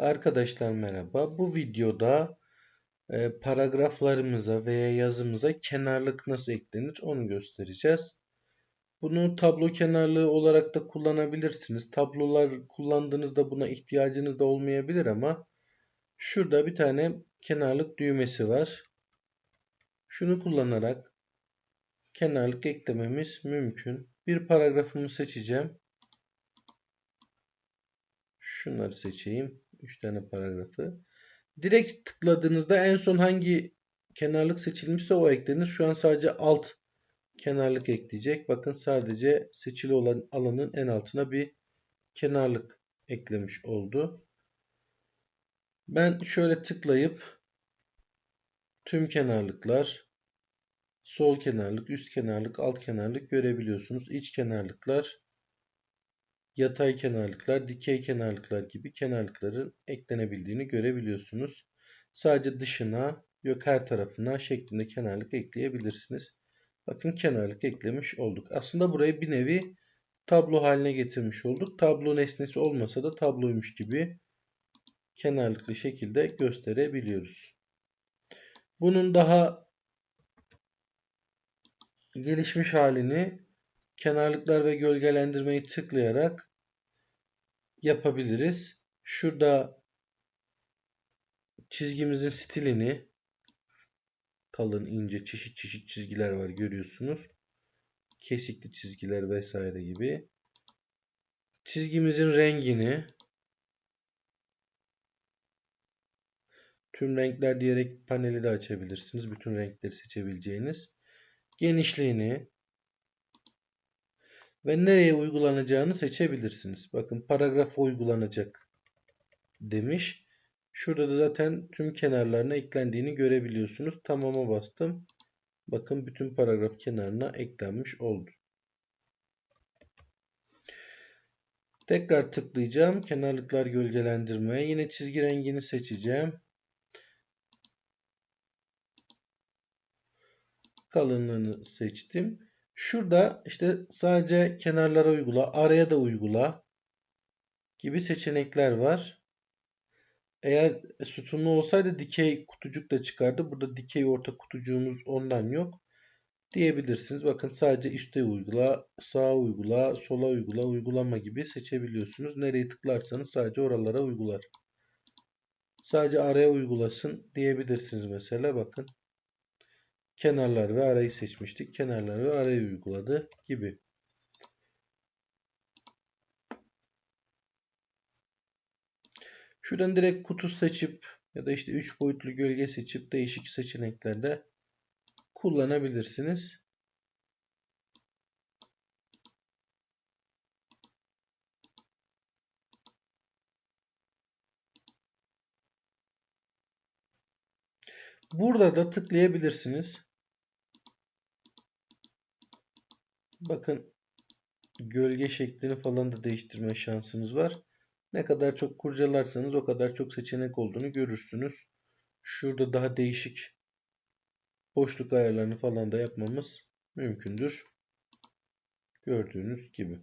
Arkadaşlar merhaba. Bu videoda e, paragraflarımıza veya yazımıza kenarlık nasıl eklenir onu göstereceğiz. Bunu tablo kenarlığı olarak da kullanabilirsiniz. Tablolar kullandığınızda buna ihtiyacınız da olmayabilir ama şurada bir tane kenarlık düğmesi var. Şunu kullanarak kenarlık eklememiz mümkün. Bir paragrafımı seçeceğim. Şunları seçeyim. 3 tane paragrafı. Direkt tıkladığınızda en son hangi kenarlık seçilmişse o eklenir. Şu an sadece alt kenarlık ekleyecek. Bakın sadece seçili olan alanın en altına bir kenarlık eklemiş oldu. Ben şöyle tıklayıp tüm kenarlıklar, sol kenarlık, üst kenarlık, alt kenarlık görebiliyorsunuz. İç kenarlıklar, yatay kenarlıklar, dikey kenarlıklar gibi kenarlıkların eklenebildiğini görebiliyorsunuz. Sadece dışına yok her tarafına şeklinde kenarlık ekleyebilirsiniz. Bakın kenarlık eklemiş olduk. Aslında burayı bir nevi tablo haline getirmiş olduk. Tablo nesnesi olmasa da tabloymuş gibi kenarlıklı şekilde gösterebiliyoruz. Bunun daha gelişmiş halini kenarlıklar ve gölgelendirmeyi tıklayarak yapabiliriz. Şurada çizgimizin stilini kalın, ince, çeşit çeşit çizgiler var görüyorsunuz. Kesikli çizgiler vesaire gibi. Çizgimizin rengini tüm renkler diyerek paneli de açabilirsiniz. Bütün renkleri seçebileceğiniz. Genişliğini ve nereye uygulanacağını seçebilirsiniz. Bakın paragraf uygulanacak demiş. Şurada da zaten tüm kenarlarına eklendiğini görebiliyorsunuz. Tamama bastım. Bakın bütün paragraf kenarına eklenmiş oldu. Tekrar tıklayacağım. Kenarlıklar gölgelendirmeye. Yine çizgi rengini seçeceğim. Kalınlığını seçtim. Şurada işte sadece kenarlara uygula, araya da uygula gibi seçenekler var. Eğer sütunlu olsaydı dikey kutucuk da çıkardı. Burada dikey orta kutucuğumuz ondan yok. Diyebilirsiniz. Bakın sadece üstte uygula, sağa uygula, sola uygula, uygulama gibi seçebiliyorsunuz. Nereyi tıklarsanız sadece oralara uygular. Sadece araya uygulasın diyebilirsiniz mesela. Bakın kenarlar ve arayı seçmiştik. Kenarlar ve arayı uyguladı gibi. Şuradan direkt kutu seçip ya da işte 3 boyutlu gölge seçip değişik seçeneklerde kullanabilirsiniz. Burada da tıklayabilirsiniz. Bakın gölge şeklini falan da değiştirme şansınız var. Ne kadar çok kurcalarsanız o kadar çok seçenek olduğunu görürsünüz. Şurada daha değişik boşluk ayarlarını falan da yapmamız mümkündür. Gördüğünüz gibi.